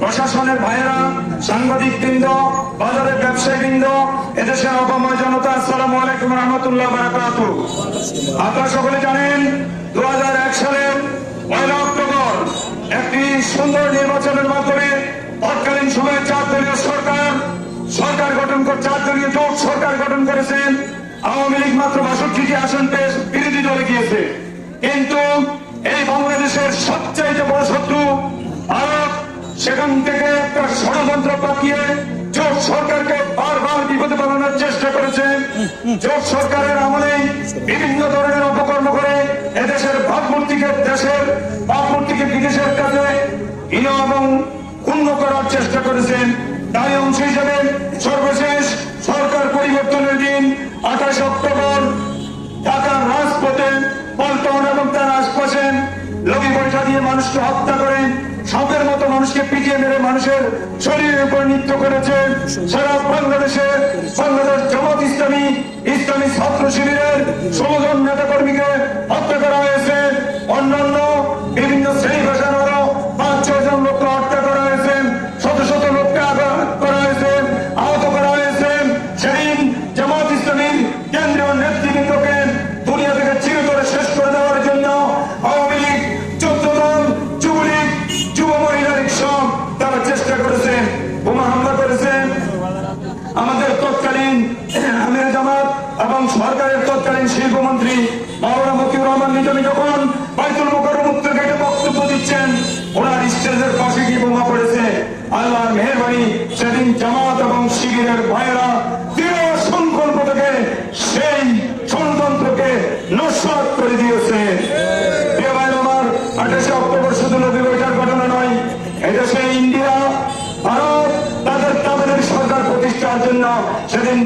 প্রশাসনের ভাইয়েরা সাংবাদিক বৃন্দ বাজারের ব্যবসায়ী বৃন্দ এদেশের অবময় জনতা, আসসালাম আলাইকুম রহমতুল্লাহ বারাকাত আপনারা সকলে জানেন দু সালের পয়লা অক্টোবর একটি সুন্দর নির্বাচনের মাধ্যমে তৎকালীন সময়ে চার দলীয় সরকার সরকার গঠন করে, চার দলীয় জোট সরকার গঠন করেছেন। আওয়ামী লীগ মাত্র বাষট্টিটি আসন পেয়ে বিরোধী দলে গিয়েছে। কিন্তু এই বাংলাদেশের সবচাইতে বড় সেখান থেকে একটা ষড়যন্ত্র পাকিয়ে জোট সরকারকে বারবার বিপদে বানানোর চেষ্টা করেছে। জোট সরকারের আমলেই বিভিন্ন ধরনের অপকর্ম করে এদেশের ভাবমূর্তিকে দেশের ভাবমূর্তিকে বিদেশের কাছে হীন এবং ক্ষুণ্ণ করার চেষ্টা করেছেন। তাই অংশ হিসেবে সর্বশেষ সরকার পরিবর্তনের দিন, আঠাশ অক্টোবর, ঢাকার রাজপথে পল্টন এবং তার আশপাশে লগি বৈঠা দিয়ে মানুষকে হত্যা করে সাপের মতো মানুষকে পিটিয়ে মেরে মানুষের শরীরের উপর নৃত্য করেছে সারা বাংলাদেশে। বাংলাদেশ জামাত ইসলামী ইসলামী ছাত্র শিবিরের ষোলো জন নেতা কর্মীকে হত্যা করা হয়েছে। অন্যান্য সরকারের তৎকালীন শিল্পমন্ত্রী মাওলানা মকিউর রহমান নিজামী যখন বাইতুল মোকাররম উত্তর গেটে বক্তব্য দিচ্ছেন, ওনার স্টেজের পাশে গিয়ে বোমা পড়েছে। আল্লাহর মেহরবানি সেদিন জামাত এবং শিবিরের ভাইয়েরা দৃঢ় সংকল্প থেকে সেই ষড়যন্ত্রকে নস্বাত করে দিয়েছে। আঠাশে অক্টোবর শুধু নদী বৈঠার ঘটনা নয় ইন্ডিয়া, ভারত, তাদের তাদের সরকার প্রতিষ্ঠার জন্য সেদিন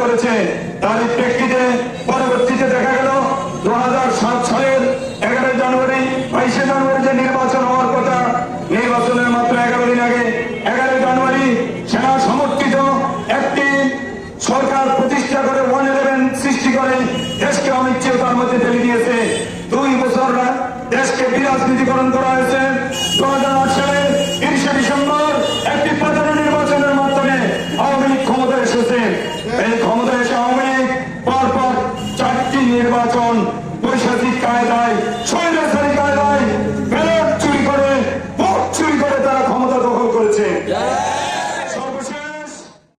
করেছে তার প্রেক্ষিতে পরবর্তীতে দেখা গেল দু সালের এগারো জানুয়ারি, বাইশে জানুয়ারি যে নির্বাচন হওয়ার কথা নির্বাচনের মাত্র এগারো দিন আগে এগারো জানুয়ারি সেনা সমর্থিত একটি সরকার প্রতিষ্ঠা করে ওয়ান ইলেভেন সৃষ্টি করে, দেশকে অনিশ্চয়তার মধ্যে ফেলে দিয়েছে। দুই বছর দেশকে বিরাজনীতিকরণ করা হয়েছে। দু হাজার আট সালের তিরিশে ডিসেম্বর একটি প্রধান নির্বাচনের মাধ্যমে আওয়ামী লীগ ক্ষমতায় এসেছে এই ক্ষমতায় এসে আওয়ামী লীগ পরপর চারটি নির্বাচন।